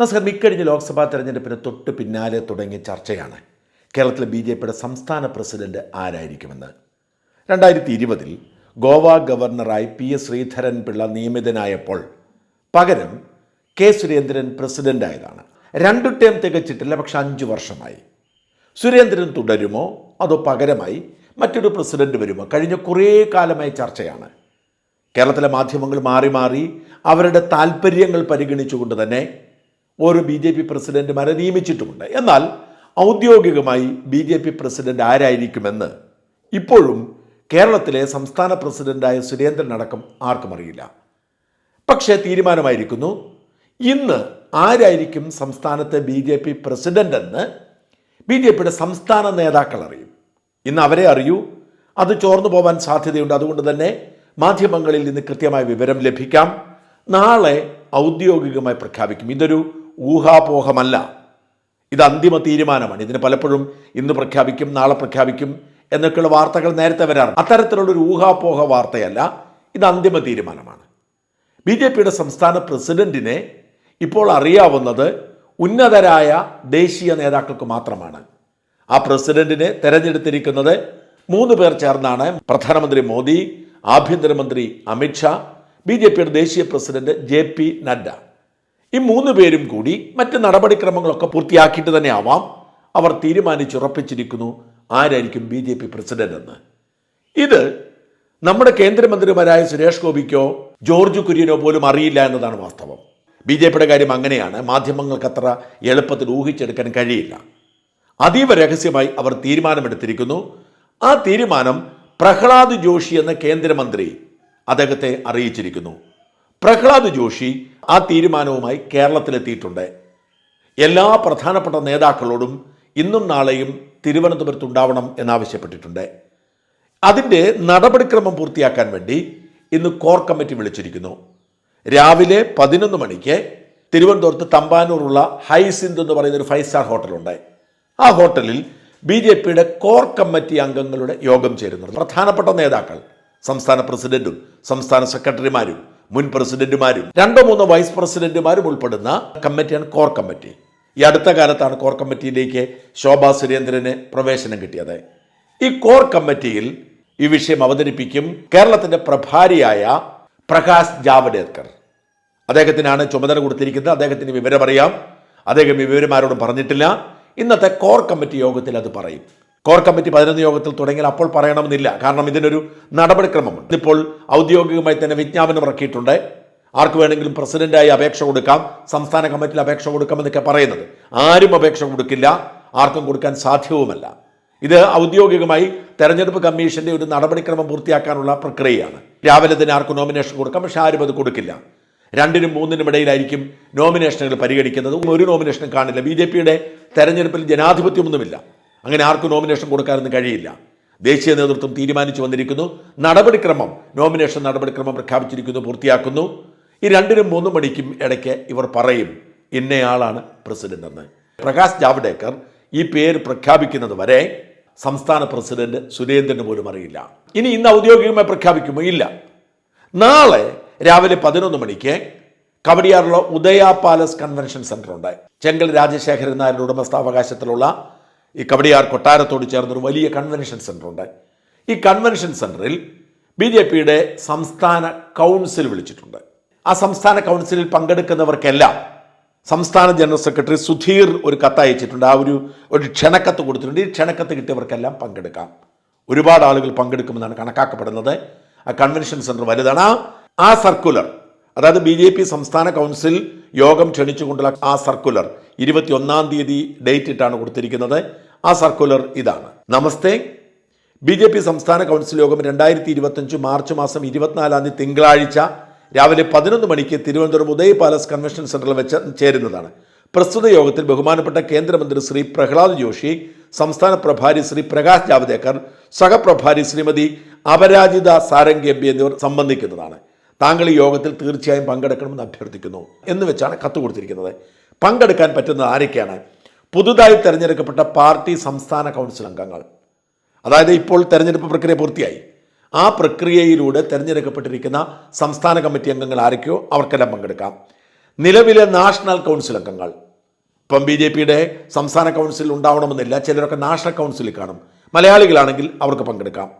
നമസ്കാരം ഇക്കഴിഞ്ഞ ലോക്സഭാ തെരഞ്ഞെടുപ്പിന് തൊട്ട് പിന്നാലെ തുടങ്ങിയ ചർച്ചയാണ് കേരളത്തിലെ ബി ജെ പിയുടെ സംസ്ഥാന പ്രസിഡന്റ് ആരായിരിക്കുമെന്ന്. രണ്ടായിരത്തി ഇരുപതിൽ ഗോവ ഗവർണറായി പി എസ് ശ്രീധരൻ പിള്ള നിയമിതനായപ്പോൾ പകരം കെ സുരേന്ദ്രൻ പ്രസിഡന്റായതാണ്. രണ്ടു ടേം തികച്ചിട്ടില്ല പക്ഷെ അഞ്ചു വർഷമായി. സുരേന്ദ്രൻ തുടരുമോ? അതോ പകരമായി മറ്റൊരു പ്രസിഡന്റ് വരുമോ? കഴിഞ്ഞ കുറേ കാലമായി ചർച്ചയാണ്. കേരളത്തിലെ മാധ്യമങ്ങൾ മാറി മാറി അവരുടെ താല്പര്യങ്ങൾ പരിഗണിച്ചുകൊണ്ട് തന്നെ ഓരോ ബി ജെ പി പ്രസിഡന്റുമാരെ നിയമിച്ചിട്ടുമുണ്ട്. എന്നാൽ ഔദ്യോഗികമായി ബി ജെ പി പ്രസിഡന്റ് ആരായിരിക്കുമെന്ന് ഇപ്പോഴും കേരളത്തിലെ സംസ്ഥാന പ്രസിഡന്റായ സുരേന്ദ്രൻ അടക്കം ആർക്കും അറിയില്ല. പക്ഷേ തീരുമാനമായിരിക്കുന്നു ഇന്ന് ആരായിരിക്കും സംസ്ഥാനത്തെ ബി ജെ പി പ്രസിഡന്റ് എന്ന് ബി ജെ പിയുടെ സംസ്ഥാന നേതാക്കൾ അറിയും. ഇന്ന് അവരെ അറിയൂ അത് ചോർന്നു പോകാൻ സാധ്യതയുണ്ട്. അതുകൊണ്ട് തന്നെ മാധ്യമങ്ങളിൽ നിന്ന് കൃത്യമായ വിവരം ലഭിക്കാം. നാളെ ഔദ്യോഗികമായി പ്രഖ്യാപിക്കും. ഇതൊരു ഊഹാപോഹമല്ല. ഇത് അന്തിമ തീരുമാനമാണ്. ഇതിന് പലപ്പോഴും ഇന്ന് പ്രഖ്യാപിക്കും നാളെ പ്രഖ്യാപിക്കും എന്നൊക്കെയുള്ള വാർത്തകൾ നേരത്തെ വരാറ് അത്തരത്തിലുള്ളൊരു ഊഹാപോഹ വാർത്തയല്ല ഇത് അന്തിമ തീരുമാനമാണ്. ബി ജെ പിയുടെ സംസ്ഥാന പ്രസിഡന്റിനെ ഇപ്പോൾ അറിയാവുന്നത് ഉന്നതരായ ദേശീയ നേതാക്കൾക്ക് മാത്രമാണ്. ആ പ്രസിഡന്റിനെ തെരഞ്ഞെടുത്തിരിക്കുന്നത് മൂന്ന് പേർ ചേർന്നാണ്. പ്രധാനമന്ത്രി മോദി ആഭ്യന്തരമന്ത്രി അമിത്ഷാ ബി ജെ പിയുടെ ദേശീയ പ്രസിഡന്റ് ജെ പി നഡ്ഡ. ഈ മൂന്ന് പേരും കൂടി മറ്റ് നടപടിക്രമങ്ങളൊക്കെ പൂർത്തിയാക്കിയിട്ട് തന്നെ ആവാം. അവർ തീരുമാനിച്ചുറപ്പിച്ചിരിക്കുന്നു ആരായിരിക്കും ബി ജെ പി പ്രസിഡന്റ് എന്ന്. ഇത് നമ്മുടെ കേന്ദ്രമന്ത്രിമാരായ സുരേഷ് ഗോപിക്കോ ജോർജ് കുര്യനോ പോലും അറിയില്ല എന്നതാണ് വാസ്തവം. ബി ജെ പിയുടെ കാര്യം അങ്ങനെയാണ്. മാധ്യമങ്ങൾക്ക് അത്ര എളുപ്പത്തിൽ ഊഹിച്ചെടുക്കാൻ കഴിയില്ല. അതീവ രഹസ്യമായി അവർ തീരുമാനമെടുത്തിരിക്കുന്നു. ആ തീരുമാനം പ്രഹ്ലാദ് ജോഷി എന്ന കേന്ദ്രമന്ത്രി അദ്ദേഹത്തെ അറിയിച്ചിരിക്കുന്നു. പ്രഹ്ലാദ് ജോഷി ആ തീരുമാനവുമായി കേരളത്തിലെത്തിയിട്ടുണ്ട്. എല്ലാ പ്രധാനപ്പെട്ട നേതാക്കളോടും ഇന്നും നാളെയും തിരുവനന്തപുരത്തുണ്ടാവണം എന്നാവശ്യപ്പെട്ടിട്ടുണ്ട്. അതിന്റെ നടപടിക്രമം പൂർത്തിയാക്കാൻ വേണ്ടി ഇന്ന് കോർ കമ്മിറ്റി വിളിച്ചിരിക്കുന്നു. രാവിലെ പതിനൊന്ന് മണിക്ക് തിരുവനന്തപുരത്ത് തമ്പാനൂറുള്ള ഹൈസിന്ത് എന്ന് പറയുന്ന ഒരു ഫൈവ് സ്റ്റാർ ഹോട്ടലുണ്ട്. ആ ഹോട്ടലിൽ ബി ജെ പിയുടെ കോർ കമ്മിറ്റി അംഗങ്ങളുടെ യോഗം ചേരുന്നുണ്ട്. പ്രധാനപ്പെട്ട നേതാക്കൾ സംസ്ഥാന പ്രസിഡന്റും സംസ്ഥാന സെക്രട്ടറിമാരും മുൻ പ്രസിഡന്റുമാരും രണ്ടോ മൂന്നോ വൈസ് പ്രസിഡന്റുമാരും ഉൾപ്പെടുന്ന കമ്മിറ്റിയാണ് കോർ കമ്മിറ്റി. ഈ അടുത്ത കാലത്താണ് കോർ കമ്മിറ്റിയിലേക്ക് ശോഭാ സുരേന്ദ്രന് പ്രവേശനം കിട്ടിയത്. ഈ കോർ കമ്മിറ്റിയിൽ ഈ വിഷയം അവതരിപ്പിക്കും കേരളത്തിന്റെ പ്രഭാരിയായ പ്രകാശ് ജാവ്ദേക്കർ. അദ്ദേഹത്തിനാണ് ചുമതല കൊടുത്തിരിക്കുന്നത്. അദ്ദേഹത്തിന് വിവരമറിയാം. അദ്ദേഹം ഈ വിവരം പറഞ്ഞിട്ടില്ല. ഇന്നത്തെ കോർ കമ്മിറ്റി യോഗത്തിൽ അത് പറയും. കോർ കമ്മിറ്റി പതിനൊന്ന് യോഗത്തിൽ തുടങ്ങിയാൽ അപ്പോൾ പറയണമെന്നില്ല. കാരണം ഇതിനൊരു നടപടിക്രമമുണ്ട്. ഇപ്പോൾ ഔദ്യോഗികമായി തന്നെ വിജ്ഞാപനം ഇറക്കിയിട്ടുണ്ട്. ആർക്ക് വേണമെങ്കിലും പ്രസിഡന്റായി അപേക്ഷ കൊടുക്കാം സംസ്ഥാന കമ്മിറ്റിയിൽ അപേക്ഷ കൊടുക്കാമെന്നൊക്കെ പറയുന്നത്. ആരും അപേക്ഷ കൊടുക്കില്ല ആർക്കും കൊടുക്കാൻ സാധ്യവുമല്ല. ഇത് ഔദ്യോഗികമായി തെരഞ്ഞെടുപ്പ് കമ്മീഷന്റെ ഒരു നടപടിക്രമം പൂർത്തിയാക്കാനുള്ള പ്രക്രിയയാണ്. രാവിലെ തന്നെ ആർക്കും നോമിനേഷൻ കൊടുക്കാം പക്ഷെ ആരും അത് കൊടുക്കില്ല. രണ്ടിനും മൂന്നിനും ഇടയിലായിരിക്കും നോമിനേഷനുകൾ പരിഗണിക്കുന്നത്. ഒരു നോമിനേഷനും കാണില്ല ബി ജെ പിയുടെ തെരഞ്ഞെടുപ്പിൽ ജനാധിപത്യമൊന്നുമില്ല. അങ്ങനെ ആർക്കും നോമിനേഷൻ കൊടുക്കാനൊന്നും കഴിയില്ല. ദേശീയ നേതൃത്വം തീരുമാനിച്ചു വന്നിരിക്കുന്നു. നടപടിക്രമം നോമിനേഷൻ നടപടിക്രമം പ്രഖ്യാപിച്ചിരിക്കുന്നു പൂർത്തിയാക്കുന്നു. ഈ രണ്ടിനും മൂന്നും മണിക്കും ഇടയ്ക്ക് ഇവർ പറയും ഇന്നയാളാണ് പ്രസിഡന്റ് എന്ന്. പ്രകാശ് ജാവ്ദേക്കർ ഈ പേര് പ്രഖ്യാപിക്കുന്നത് വരെ സംസ്ഥാന പ്രസിഡന്റ് സുരേന്ദ്രന് പോലും അറിയില്ല. ഇനി ഇന്ന് ഔദ്യോഗികമായി പ്രഖ്യാപിക്കുമോ? ഇല്ല. നാളെ രാവിലെ പതിനൊന്ന് മണിക്ക് കവടിയാറുള്ള ഉദയ പാലസ് കൺവെൻഷൻ സെന്റർ ഉണ്ട് ചെങ്കൽ രാജശേഖരൻ നായരുടെ ഉടമസ്ഥാവകാശത്തിലുള്ള ഈ കവടിയാർ കൊട്ടാരത്തോട് ചേർന്നൊരു വലിയ കൺവെൻഷൻ സെന്റർ ഉണ്ട്. ഈ കൺവെൻഷൻ സെന്ററിൽ ബി ജെ പിയുടെ സംസ്ഥാന കൗൺസിൽ വിളിച്ചിട്ടുണ്ട്. ആ സംസ്ഥാന കൗൺസിലിൽ പങ്കെടുക്കുന്നവർക്കെല്ലാം സംസ്ഥാന ജനറൽ സെക്രട്ടറി സുധീർ ഒരു കത്ത് അയച്ചിട്ടുണ്ട്. ആ ഒരു ഒരു ക്ഷണക്കത്ത് കൊടുത്തിട്ടുണ്ട്. ഈ ക്ഷണക്കത്ത് കിട്ടിയവർക്കെല്ലാം പങ്കെടുക്കാം. ഒരുപാട് ആളുകൾ പങ്കെടുക്കുമെന്നാണ് കണക്കാക്കപ്പെടുന്നത്. ആ കൺവെൻഷൻ സെന്റർ വലുതാണ്. ആ- സർക്കുലർ അതായത് ബി ജെ പി സംസ്ഥാന കൗൺസിൽ യോഗം ക്ഷണിച്ചുകൊണ്ടുള്ള ആ സർക്കുലർ ഇരുപത്തി ഒന്നാം തീയതി ഡേറ്റ് ഇട്ടാണ് കൊടുത്തിരിക്കുന്നത്. ആ സർക്കുലർ ഇതാണ്. നമസ്തേ. ബി ജെ പി സംസ്ഥാന കൗൺസിൽ യോഗം രണ്ടായിരത്തി ഇരുപത്തഞ്ച് മാർച്ച് മാസം ഇരുപത്തിനാലാം തീയതി തിങ്കളാഴ്ച രാവിലെ പതിനൊന്ന് മണിക്ക് തിരുവനന്തപുരം ഉദയ പാലസ് കൺവെൻഷൻ സെന്ററിൽ വെച്ച് ചേരുന്നതാണ്. പ്രസ്തുത യോഗത്തിൽ ബഹുമാനപ്പെട്ട കേന്ദ്രമന്ത്രി ശ്രീ പ്രഹ്ലാദ് ജോഷി സംസ്ഥാന പ്രഭാരി ശ്രീ പ്രകാശ് ജാവ്ദേക്കർ സഹപ്രഭാരി ശ്രീമതി അപരാജിത സാരംഗ് എം പി എന്നിവർ സംബന്ധിക്കുന്നതാണ്. താങ്കൾ ഈ യോഗത്തിൽ തീർച്ചയായും പങ്കെടുക്കണമെന്ന് അഭ്യർത്ഥിക്കുന്നു എന്ന് വെച്ചാണ് കത്ത് കൊടുത്തിരിക്കുന്നത്. പങ്കെടുക്കാൻ പറ്റുന്നത് ആരൊക്കെയാണ്? പുതുതായി തെരഞ്ഞെടുക്കപ്പെട്ട പാർട്ടി സംസ്ഥാന കൗൺസിൽ അംഗങ്ങൾ. അതായത് ഇപ്പോൾ തെരഞ്ഞെടുപ്പ് പ്രക്രിയ പൂർത്തിയായി. ആ പ്രക്രിയയിലൂടെ തെരഞ്ഞെടുക്കപ്പെട്ടിരിക്കുന്ന സംസ്ഥാന കമ്മിറ്റി അംഗങ്ങൾ ആരൊക്കെയോ അവർക്കെല്ലാം പങ്കെടുക്കാം. നിലവിലെ നാഷണൽ കൗൺസിൽ അംഗങ്ങൾ. ഇപ്പം ബി ജെ പിയുടെ സംസ്ഥാന കൗൺസിൽ ഉണ്ടാവണമെന്നില്ല ചിലരൊക്കെ നാഷണൽ കൗൺസിലിൽ കാണും. മലയാളികളാണെങ്കിൽ അവർക്ക് പങ്കെടുക്കാം.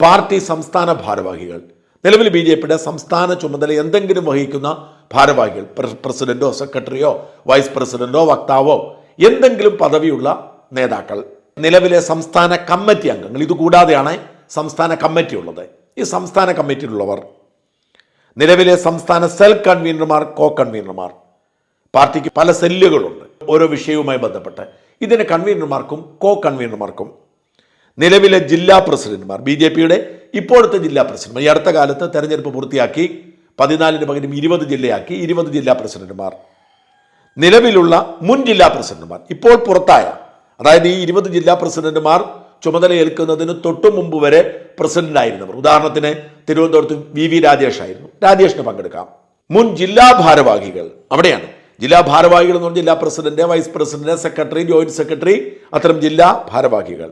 പാർട്ടി സംസ്ഥാന ഭാരവാഹികൾ. നിലവിൽ ബി ജെ പിയുടെ സംസ്ഥാന ചുമതല എന്തെങ്കിലും വഹിക്കുന്ന ഭാരവാഹികൾ. പ്രസിഡന്റോ സെക്രട്ടറിയോ വൈസ് പ്രസിഡന്റോ വക്താവോ എന്തെങ്കിലും പദവിയുള്ള നേതാക്കൾ നിലവിലെ സംസ്ഥാന കമ്മിറ്റി അംഗങ്ങൾ ഇതുകൂടാതെയാണ് സംസ്ഥാന കമ്മിറ്റി ഉള്ളത് ഈ സംസ്ഥാന കമ്മിറ്റിയിലുള്ളവർ നിലവിലെ സംസ്ഥാന സെൽ കൺവീനർമാർ കോ കൺവീനർമാർ പാർട്ടിക്ക് പല സെല്ലുകളുണ്ട് ഓരോ വിഷയവുമായി ബന്ധപ്പെട്ട്. ഇതിന് കൺവീനർമാർക്കും കോ കൺവീനർമാർക്കും നിലവിലെ ജില്ലാ പ്രസിഡന്റുമാർ ബി ജെ പിയുടെ ഇപ്പോഴത്തെ ജില്ലാ പ്രസിഡന്റ് ഈ അടുത്ത കാലത്ത് തെരഞ്ഞെടുപ്പ് പൂർത്തിയാക്കി പതിനാലിന് പകരം ഇരുപത് ജില്ലയാക്കി ഇരുപത് ജില്ലാ പ്രസിഡന്റുമാർ. നിലവിലുള്ള മുൻ ജില്ലാ പ്രസിഡന്റുമാർ. ഇപ്പോൾ പുറത്തായ അതായത് ഈ ഇരുപത് ജില്ലാ പ്രസിഡന്റുമാർ ചുമതലയേൽക്കുന്നതിന് തൊട്ടു മുമ്പ് വരെ പ്രസിഡന്റ് ആയിരുന്നവർ ഉദാഹരണത്തിന് തിരുവനന്തപുരത്ത് വി വി രാജേഷ് ആയിരുന്നു. രാജേഷിന് പങ്കെടുക്കാം. മുൻ ജില്ലാ ഭാരവാഹികൾ അവിടെയാണ്. ജില്ലാ ഭാരവാഹികൾ എന്ന് പറഞ്ഞാൽ ജില്ലാ president vice president secretary joint secretary അത്തരം ജില്ലാ ഭാരവാഹികൾ.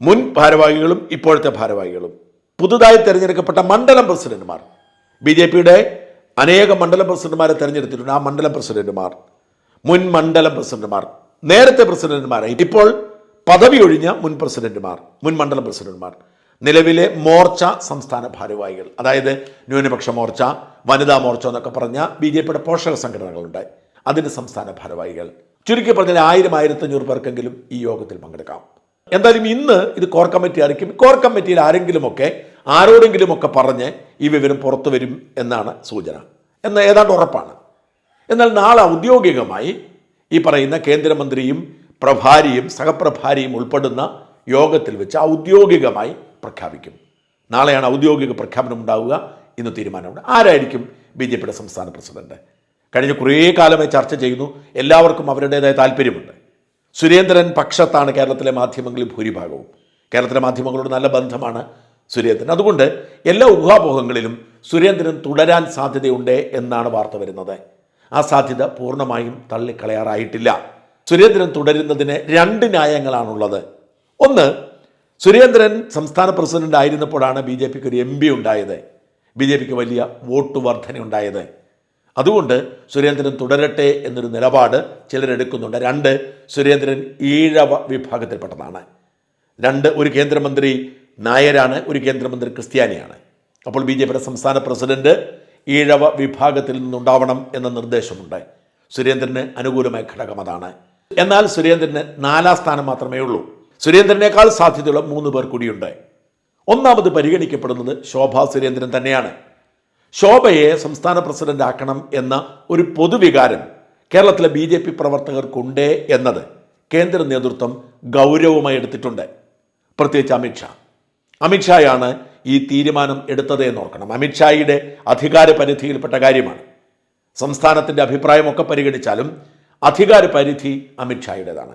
മുൻ ഭാരവാഹികളും ഇപ്പോഴത്തെ ഭാരവാഹികളും. പുതുതായി തിരഞ്ഞെടുക്കപ്പെട്ട മണ്ഡലം പ്രസിഡന്റുമാർ. ബി ജെ പിയുടെ അനേകം മണ്ഡലം പ്രസിഡന്റുമാരെ തെരഞ്ഞെടുത്തിട്ടുണ്ട്. ആ മണ്ഡലം പ്രസിഡന്റുമാർ മുൻ മണ്ഡലം പ്രസിഡന്റുമാർ നേരത്തെ പ്രസിഡന്റുമാരായി ഇപ്പോൾ പദവി ഒഴിഞ്ഞ മുൻ പ്രസിഡന്റുമാർ മുൻ മണ്ഡലം പ്രസിഡന്റുമാർ. നിലവിലെ മോർച്ച സംസ്ഥാന ഭാരവാഹികൾ അതായത് ന്യൂനപക്ഷ മോർച്ച വനിതാ മോർച്ച എന്നൊക്കെ പറഞ്ഞ ബി ജെ പിയുടെ പോഷക സംഘടനകളുണ്ട് അതിന് സംസ്ഥാന ഭാരവാഹികൾ. ചുരുക്കി പറഞ്ഞാൽ ആയിരം ആയിരത്തഞ്ഞൂറ് പേർക്കെങ്കിലും ഈ യോഗത്തിൽ പങ്കെടുക്കാം. എന്തായാലും ഇന്ന് ഇത് കോർ കമ്മിറ്റി ആയിരിക്കും. കോർ കമ്മിറ്റിയിൽ ആരെങ്കിലുമൊക്കെ ആരോടെങ്കിലുമൊക്കെ പറഞ്ഞ് ഈ വിവരം പുറത്തു വരും എന്നാണ് സൂചന. എന്ന ഏതാണ്ട് ഉറപ്പാണ്. എന്നാൽ നാളെ ഔദ്യോഗികമായി ഈ പറയുന്ന കേന്ദ്രമന്ത്രിയും പ്രഭാരിയും സഹപ്രഭാരിയും ഉൾപ്പെടുന്ന യോഗത്തിൽ വെച്ച് ഔദ്യോഗികമായി പ്രഖ്യാപിക്കും. നാളെയാണ് ഔദ്യോഗിക പ്രഖ്യാപനം ഉണ്ടാവുക ഇന്ന് തീരുമാനമുണ്ട്. ആരായിരിക്കും ബി ജെ പിയുടെ സംസ്ഥാന പ്രസിഡന്റ്? കഴിഞ്ഞ കുറേ കാലമായി ചർച്ച ചെയ്യുന്നു. എല്ലാവർക്കും അവരുടേതായ താല്പര്യമുണ്ട്. സുരേന്ദ്രൻ പക്ഷത്താണ് കേരളത്തിലെ മാധ്യമങ്ങളിൽ ഭൂരിഭാഗവും. കേരളത്തിലെ മാധ്യമങ്ങളോട് നല്ല ബന്ധമാണ്. സുരേന്ദ്രൻ. അതുകൊണ്ട് എല്ലാ ഊഹാപോഹങ്ങളിലും സുരേന്ദ്രൻ തുടരാൻ സാധ്യതയുണ്ട് എന്നാണ് വാർത്ത വരുന്നത്. ആ സാധ്യത പൂർണമായും തള്ളിക്കളയാറായിട്ടില്ല. സുരേന്ദ്രൻ തുടരുന്നതിന് രണ്ട് ന്യായങ്ങളാണുള്ളത്. ഒന്ന് സുരേന്ദ്രൻ സംസ്ഥാന പ്രസിഡന്റ് ആയിരുന്നപ്പോഴാണ് ബി ജെ പിക്ക് ഒരു എം പി ഉണ്ടായത്. ബി ജെ പിക്ക് വലിയ വോട്ട് വർധന ഉണ്ടായത് അതുകൊണ്ട് സുരേന്ദ്രൻ തുടരട്ടെ എന്നൊരു നിലപാട് ചിലരെടുക്കുന്നുണ്ട്. രണ്ട് സുരേന്ദ്രൻ ഈഴവ വിഭാഗത്തിൽപ്പെട്ടതാണ്. രണ്ട് ഒരു കേന്ദ്രമന്ത്രി നായരാണ് ഒരു കേന്ദ്രമന്ത്രി ക്രിസ്ത്യാനിയാണ്. അപ്പോൾ ബി ജെ പിയുടെ സംസ്ഥാന പ്രസിഡന്റ് ഈഴവ വിഭാഗത്തിൽ നിന്നുണ്ടാവണം എന്ന നിർദ്ദേശമുണ്ട്. സുരേന്ദ്രന് അനുകൂലമായ ഘടകം അതാണ്. എന്നാൽ സുരേന്ദ്രന് നാലാം സ്ഥാനം മാത്രമേ ഉള്ളൂ. സുരേന്ദ്രനേക്കാൾ സാധ്യതയുള്ള മൂന്ന് പേർ കൂടിയുണ്ട്. ഒന്നാമത് പരിഗണിക്കപ്പെടുന്നത് ശോഭ സുരേന്ദ്രൻ തന്നെയാണ്. ശോഭയെ സംസ്ഥാന പ്രസിഡന്റ് ആക്കണം എന്ന ഒരു പൊതുവികാരം കേരളത്തിലെ ബി ജെ പി പ്രവർത്തകർക്കുണ്ടേ എന്നത് കേന്ദ്ര നേതൃത്വം ഗൗരവമായി എടുത്തിട്ടുണ്ട്. പ്രത്യേകിച്ച് അമിത്ഷാ. അമിത്ഷായാണ് ഈ തീരുമാനം എടുത്തത് എന്നോർക്കണം അമിത്ഷായുടെ അധികാര പരിധിയിൽപ്പെട്ട കാര്യമാണ്. സംസ്ഥാനത്തിന്റെ അഭിപ്രായമൊക്കെ പരിഗണിച്ചാലും അധികാര പരിധി അമിത്ഷായുടേതാണ്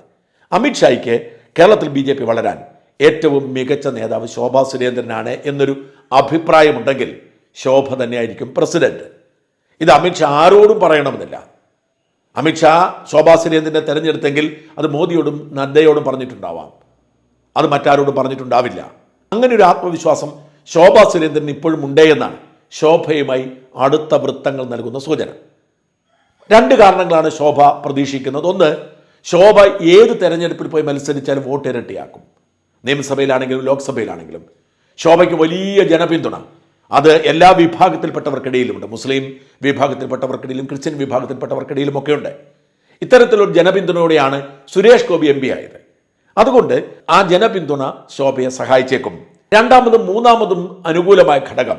അമിത്ഷായ്ക്ക് കേരളത്തിൽ ബി ജെ പി വളരാൻ ഏറ്റവും മികച്ച നേതാവ് ശോഭാ സുരേന്ദ്രനാണ് എന്നൊരു അഭിപ്രായമുണ്ടെങ്കിൽ ശോഭ തന്നെയായിരിക്കും പ്രസിഡന്റ്. ഇത് അമിത്ഷാ ആരോടും പറയണമെന്നില്ല. അമിത്ഷാ ശോഭാ സുരേന്ദ്രനെ തെരഞ്ഞെടുത്തെങ്കിൽ അത് മോദിയോടും നദ്ദയോടും പറഞ്ഞിട്ടുണ്ടാവാം. അത് മറ്റാരോടും പറഞ്ഞിട്ടുണ്ടാവില്ല. അങ്ങനെ ഒരു ആത്മവിശ്വാസം ശോഭാ സുരേന്ദ്രൻ ഇപ്പോഴും ഉണ്ടേ എന്നാണ് ശോഭയുമായി അടുത്ത വൃത്തങ്ങൾ നൽകുന്ന സൂചന. രണ്ട് കാരണങ്ങളാണ് ശോഭ പ്രതീക്ഷിക്കുന്നത്. ഒന്ന് ശോഭ ഏത് തെരഞ്ഞെടുപ്പിൽ പോയി മത്സരിച്ചാലും വോട്ട് ഇരട്ടിയാക്കും. നിയമസഭയിലാണെങ്കിലും ലോക്സഭയിലാണെങ്കിലും. ശോഭയ്ക്ക് വലിയ ജനപിന്തുണ. അത് എല്ലാ വിഭാഗത്തിൽപ്പെട്ടവർക്കിടയിലുമുണ്ട്. മുസ്ലിം വിഭാഗത്തിൽപ്പെട്ടവർക്കിടയിലും ക്രിസ്ത്യൻ വിഭാഗത്തിൽപ്പെട്ടവർക്കിടയിലും ഒക്കെ ഉണ്ട് ഇത്തരത്തിലൊരു ജനപിന്തുണയോടെയാണ് സുരേഷ് ഗോപി എം പി ആയത്. അതുകൊണ്ട് ആ ജനപിന്തുണ ശോഭയെ സഹായിച്ചേക്കും. രണ്ടാമതും മൂന്നാമതും അനുകൂലമായ ഘടകം.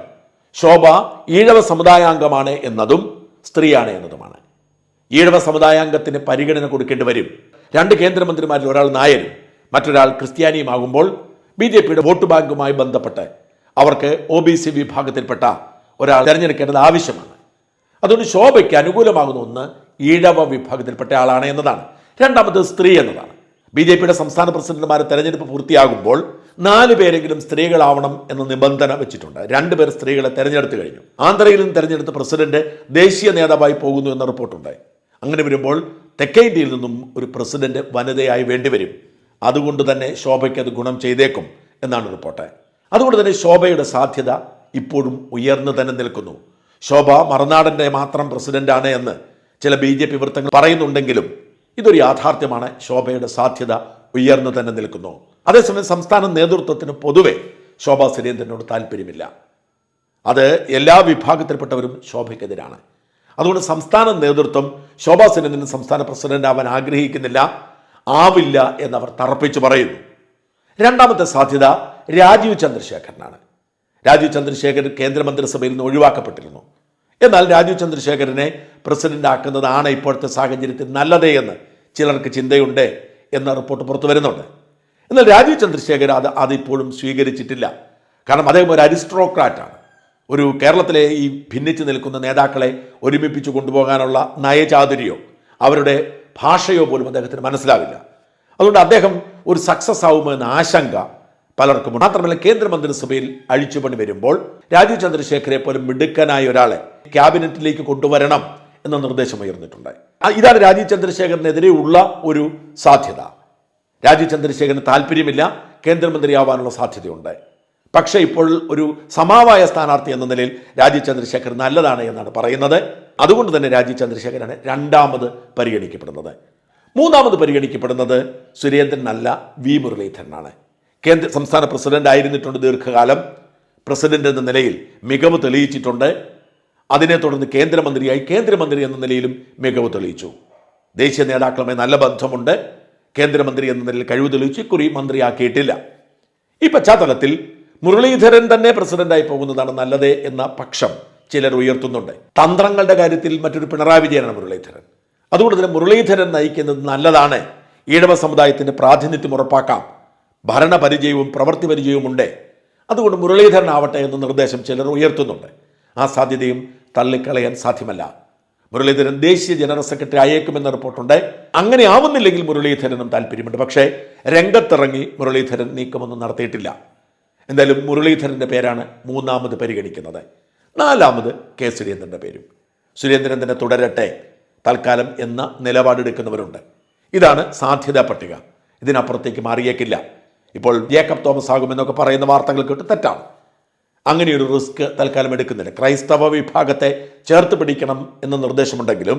ശോഭ ഈഴവ സമുദായാംഗമാണ് എന്നതും സ്ത്രീയാണ് എന്നതുമാണ്. ഈഴവ സമുദായാംഗത്തിന് പരിഗണന കൊടുക്കേണ്ടി വരും. രണ്ട് കേന്ദ്രമന്ത്രിമാരിൽ ഒരാൾ നായരും മറ്റൊരാൾ ക്രിസ്ത്യാനിയുമാകുമ്പോൾ ബി ജെ പിയുടെ വോട്ട് ബാങ്കുമായി ബന്ധപ്പെട്ട് അവർക്ക് ഒ ബി സി വിഭാഗത്തിൽപ്പെട്ട ഒരാൾ തിരഞ്ഞെടുക്കേണ്ടത് ആവശ്യമാണ്. അതുകൊണ്ട് ശോഭയ്ക്ക് അനുകൂലമാകുന്ന ഒന്ന് ഈഴവ വിഭാഗത്തിൽപ്പെട്ട ആളാണ് എന്നതാണ്. രണ്ടാമത് സ്ത്രീ എന്നതാണ്. ബി ജെ പിയുടെ സംസ്ഥാന പ്രസിഡന്റുമാരെ തെരഞ്ഞെടുപ്പ് പൂർത്തിയാകുമ്പോൾ നാല് പേരെങ്കിലും സ്ത്രീകളാവണം എന്ന നിബന്ധന വെച്ചിട്ടുണ്ട്. രണ്ടുപേർ സ്ത്രീകളെ തെരഞ്ഞെടുത്തു കഴിഞ്ഞു. ആന്ധ്രയിൽ നിന്ന് തെരഞ്ഞെടുത്ത പ്രസിഡന്റ് ദേശീയ നേതാവായി പോകുന്നു എന്ന റിപ്പോർട്ടുണ്ട്. അങ്ങനെ വരുമ്പോൾ തെക്കേ ഇന്ത്യയിൽ നിന്നും ഒരു പ്രസിഡന്റ് വനിതയായി വേണ്ടിവരും അതുകൊണ്ട് തന്നെ ശോഭയ്ക്ക് അത് ഗുണം ചെയ്തേക്കും എന്നാണ് റിപ്പോർട്ട്. അതുകൊണ്ട് തന്നെ ശോഭയുടെ സാധ്യത ഇപ്പോഴും ഉയർന്നു തന്നെ നിൽക്കുന്നു. ശോഭ മറുനാടന്റെ മാത്രം പ്രസിഡന്റാണ് എന്ന് ചില ബി ജെ പി വൃത്തങ്ങൾ പറയുന്നുണ്ടെങ്കിലും ഇതൊരു യാഥാർത്ഥ്യമാണ്. ശോഭയുടെ സാധ്യത ഉയർന്നു തന്നെ നിൽക്കുന്നു. അതേസമയം സംസ്ഥാന നേതൃത്വത്തിന് പൊതുവെ ശോഭാ സുരേന്ദ്രനോട് താല്പര്യമില്ല അത് എല്ലാ വിഭാഗത്തിൽപ്പെട്ടവരും ശോഭയ്ക്കെതിരാണ്. അതുകൊണ്ട് സംസ്ഥാന നേതൃത്വം ശോഭാ സുരേന്ദ്രൻ സംസ്ഥാന പ്രസിഡന്റ് ആവാൻ ആഗ്രഹിക്കുന്നില്ല ആവില്ല എന്നവർ തറപ്പിച്ചു പറയുന്നു. രണ്ടാമത്തെ സാധ്യത രാജീവ് ചന്ദ്രശേഖരനാണ്. രാജീവ് ചന്ദ്രശേഖരൻ കേന്ദ്രമന്ത്രിസഭയിൽ നിന്ന് ഒഴിവാക്കപ്പെട്ടിരുന്നു. എന്നാൽ രാജീവ് ചന്ദ്രശേഖരനെ പ്രസിഡന്റ് ആക്കുന്നതാണ് ഇപ്പോഴത്തെ സാഹചര്യത്തിൽ നല്ലതേ എന്ന് ചിലർക്ക് ചിന്തയുണ്ട് എന്ന റിപ്പോർട്ട് പുറത്തു വരുന്നുണ്ട്. എന്നാൽ രാജീവ് ചന്ദ്രശേഖർ അത് അതിപ്പോഴും സ്വീകരിച്ചിട്ടില്ല. കാരണം അദ്ദേഹം ഒരു അരിസ്ട്രോക്രാറ്റാണ് ഒരു കേരളത്തിലെ ഈ ഭിന്നിച്ചു നിൽക്കുന്ന നേതാക്കളെ ഒരുമിപ്പിച്ച് കൊണ്ടുപോകാനുള്ള നയചാതുര്യോ അവരുടെ ഭാഷയോ പോലും അദ്ദേഹത്തിന് മനസ്സിലാവില്ല. അതുകൊണ്ട് അദ്ദേഹം ഒരു സക്സസ് ആവുമെന്ന ആശങ്ക പലർക്കും മാത്രമല്ല കേന്ദ്രമന്ത്രിസഭയിൽ അഴിച്ചുപണി വരുമ്പോൾ രാജീവ് ചന്ദ്രശേഖരെ പോലും മിടുക്കനായ ഒരാളെ ക്യാബിനറ്റിലേക്ക് കൊണ്ടുവരണം എന്ന നിർദ്ദേശം ഉയർന്നിട്ടുണ്ട്. ഇതാണ് രാജീവ് ചന്ദ്രശേഖരനെതിരെയുള്ള ഒരു സാധ്യത. രാജീവ് ചന്ദ്രശേഖരന് താല്പര്യമില്ല കേന്ദ്രമന്ത്രിയാവാനുള്ള സാധ്യതയുണ്ട്. പക്ഷേ ഇപ്പോൾ ഒരു സമാവായ സ്ഥാനാർത്ഥി എന്ന നിലയിൽ രാജീവ് ചന്ദ്രശേഖർ നല്ലതാണ് എന്നാണ് പറയുന്നത്. അതുകൊണ്ട് തന്നെ രാജീവ് ചന്ദ്രശേഖരാണ് രണ്ടാമത് പരിഗണിക്കപ്പെടുന്നത്. മൂന്നാമത് പരിഗണിക്കപ്പെടുന്നത് സുരേന്ദ്രൻ അല്ല വി മുരളീധരനാണ്. കേന്ദ്ര സംസ്ഥാന പ്രസിഡന്റ് ആയിരുന്നിട്ടുണ്ട് ദീർഘകാലം. പ്രസിഡന്റ് എന്ന നിലയിൽ മികവ് തെളിയിച്ചിട്ടുണ്ട്. അതിനെ തുടർന്ന് കേന്ദ്രമന്ത്രിയായി കേന്ദ്രമന്ത്രി എന്ന നിലയിലും മികവ് തെളിയിച്ചു. ദേശീയ നേതാക്കളുമായി നല്ല ബന്ധമുണ്ട്. കേന്ദ്രമന്ത്രി എന്ന നിലയിൽ കഴിവ് തെളിയിച്ചു ഇക്കുറി മന്ത്രിയാക്കിയിട്ടില്ല. ഈ പശ്ചാത്തലത്തിൽ മുരളീധരൻ തന്നെ പ്രസിഡന്റായി പോകുന്നതാണ് നല്ലത് എന്ന പക്ഷം ചിലർ ഉയർത്തുന്നുണ്ട്. തന്ത്രങ്ങളുടെ കാര്യത്തിൽ മറ്റൊരു പിണറായി വിജയനാണ് മുരളീധരൻ. അതുകൊണ്ട് തന്നെ മുരളീധരൻ നയിക്കുന്നത് നല്ലതാണ്. ഈഴവ സമുദായത്തിന്റെ പ്രാതിനിധ്യം ഉറപ്പാക്കാം. ഭരണപരിചയവും പ്രവൃത്തി പരിചയവും ഉണ്ട്. അതുകൊണ്ട് മുരളീധരൻ ആവട്ടെ എന്ന നിർദ്ദേശം ചിലർ ഉയർത്തുന്നുണ്ട്. ആ സാധ്യതയും തള്ളിക്കളയാൻ സാധ്യമല്ല. മുരളീധരൻ ദേശീയ ജനറൽ സെക്രട്ടറി അയക്കുമെന്ന റിപ്പോർട്ടുണ്ട്. അങ്ങനെ ആവുന്നില്ലെങ്കിൽ മുരളീധരനും താല്പര്യമുണ്ട്. പക്ഷേ രംഗത്തിറങ്ങി മുരളീധരൻ നീക്കമൊന്നും നടത്തിയിട്ടില്ല. എന്തായാലും മുരളീധരന്റെ പേരാണ് മൂന്നാമത് പരിഗണിക്കുന്നത്. നാലാമത് കെ സുരേന്ദ്രന്റെ പേരും. സുരേന്ദ്രൻ തന്നെ തുടരട്ടെ തൽക്കാലം എന്ന നിലപാടെടുക്കുന്നവരുണ്ട്. ഇതാണ് സാധ്യതാ പട്ടിക. ഇതിനപ്പുറത്തേക്ക് മാറിയേക്കില്ല. ഇപ്പോൾ ജേക്കബ് തോമസ് ആകുമെന്നൊക്കെ പറയുന്ന വാർത്തകൾ കേട്ട് തെറ്റാണ്. അങ്ങനെയൊരു റിസ്ക് തൽക്കാലം എടുക്കുന്നില്ല. ക്രൈസ്തവ വിഭാഗത്തെ ചേർത്ത് പിടിക്കണം എന്ന നിർദ്ദേശമുണ്ടെങ്കിലും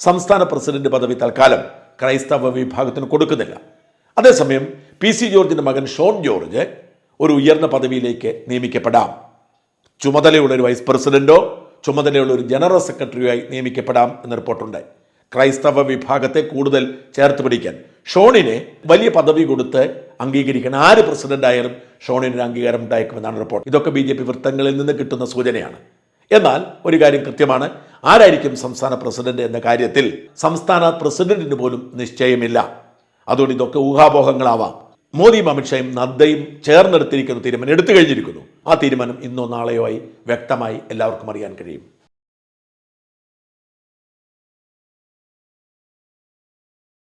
സംസ്ഥാന പ്രസിഡന്റ് പദവി തൽക്കാലം ക്രൈസ്തവ വിഭാഗത്തിന് കൊടുക്കുന്നില്ല. അതേസമയം പി സി ജോർജിന്റെ മകൻ ഷോൺ ജോർജ് ഒരു ഉയർന്ന പദവിയിലേക്ക് നിയമിക്കപ്പെടാം. ചുമതലയുള്ള ഒരു വൈസ് പ്രസിഡന്റോ ചുമതലയുള്ള ഒരു ജനറൽ സെക്രട്ടറിയോ ആയി നിയമിക്കപ്പെടാം എന്ന റിപ്പോർട്ടുണ്ട്. ക്രൈസ്തവ വിഭാഗത്തെ കൂടുതൽ ചേർത്ത് പിടിക്കാൻ. ഷോണിനെ വലിയ പദവി കൊടുത്ത് അംഗീകരിക്കണം. ആര് പ്രസിഡന്റ് ആയാലും ഷോണിന് അംഗീകാരം ഉണ്ടായേക്കുമെന്നാണ് റിപ്പോർട്ട്. ഇതൊക്കെ ബി ജെ പി വൃത്തങ്ങളിൽ നിന്ന് കിട്ടുന്ന സൂചനയാണ്. എന്നാൽ ഒരു കാര്യം കൃത്യമാണ്. ആരായിരിക്കും സംസ്ഥാന പ്രസിഡന്റ് എന്ന കാര്യത്തിൽ സംസ്ഥാന പ്രസിഡന്റിന് പോലും നിശ്ചയമില്ല. അതുകൊണ്ട് ഇതൊക്കെ ഊഹാപോഹങ്ങളാവാം. മോദിയും അമിത്ഷായും നദ്ദയും ചേർന്നെടുത്തിരിക്കുന്ന തീരുമാനം എടുത്തു കഴിഞ്ഞിരിക്കുന്നു. ആ തീരുമാനം ഇന്നോ നാളെയോ ആയി വ്യക്തമായി എല്ലാവർക്കും അറിയാൻ കഴിയും.